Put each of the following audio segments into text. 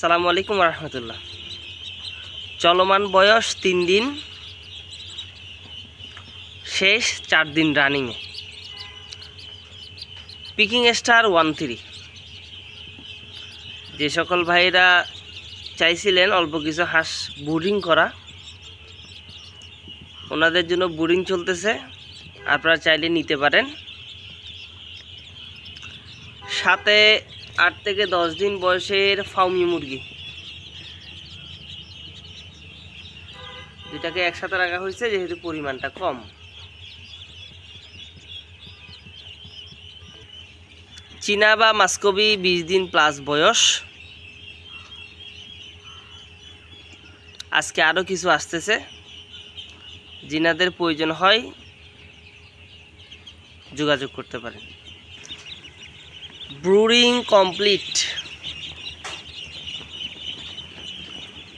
সালামু আলাইকুম রহমতুল্লাহ। চলমান বয়স তিন দিন, শেষ চার দিন রানিংয়ে পিকিং স্টার ওয়ান থ্রি যে সকল ভাইরা চাইছিলেন অল্প কিছু হাঁস বোর্ডিং করা, ওনাদের জন্য বোর্ডিং চলতেছে, আপনারা চাইলে নিতে পারেন। সাথে আট থেকে দশ দিন বয়সের ফাউমি মুরগি। দুটাকে একসাথে রাখা হয়েছে, যেহেতু পরিমাণটা কম। চীনা বা মাস্কবি বিশ দিন প্লাস বয়স। আজকে আরও কিছু আসতেছে। জিনাদের প্রয়োজন হয়, যোগাযোগ করতে পারেন। Brooding complete.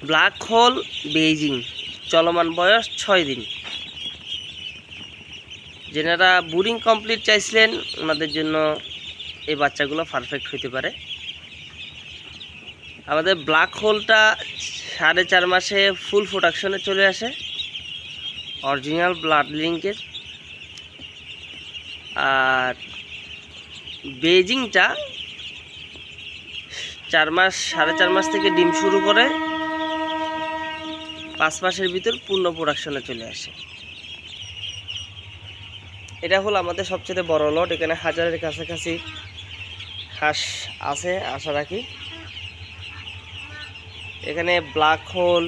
Black hole Beijing, চলমান বয়স ছয় দিন। যেনারা ব্রুডিং কমপ্লিট চাইছিলেন, ওনাদের জন্য এই বাচ্চাগুলো পারফেক্ট হতে পারে। আমাদের ব্ল্যাক হোলটা সাড়ে চার মাসে ফুল প্রোডাকশনে চলে আসে। অরিজিনাল ব্লাড লিঙ্কের আর বেজিংটা চার মাস, সাড়ে চার মাস থেকে ডিম শুরু করে পাঁচ মাসের ভিতর পূর্ণ প্রোডাকশনে চলে আসে। এটা হলো আমাদের সবচেয়ে বড় লট এখানে হাজারের কাছাকাছি হাঁস আছে, আশা রাখি। এখানে black hole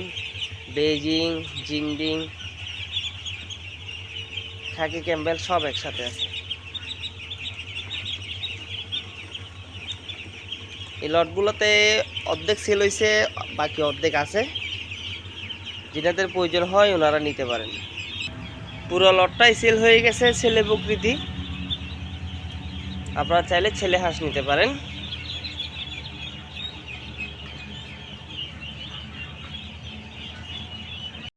Beijing Jingding, Khaki Campbell সব একসাথে আছে। এই লটগুলোতে অর্ধেক সেল হয়েছে বাকি অর্ধেক আছে। যেটাদের প্রয়োজন হয় ওনারা নিতে পারেন। পুরো লটটাই সেল হয়ে গেছে ছেলে প্রকৃতি আপনারা চাইলে ছেলে হাঁস নিতে পারেন।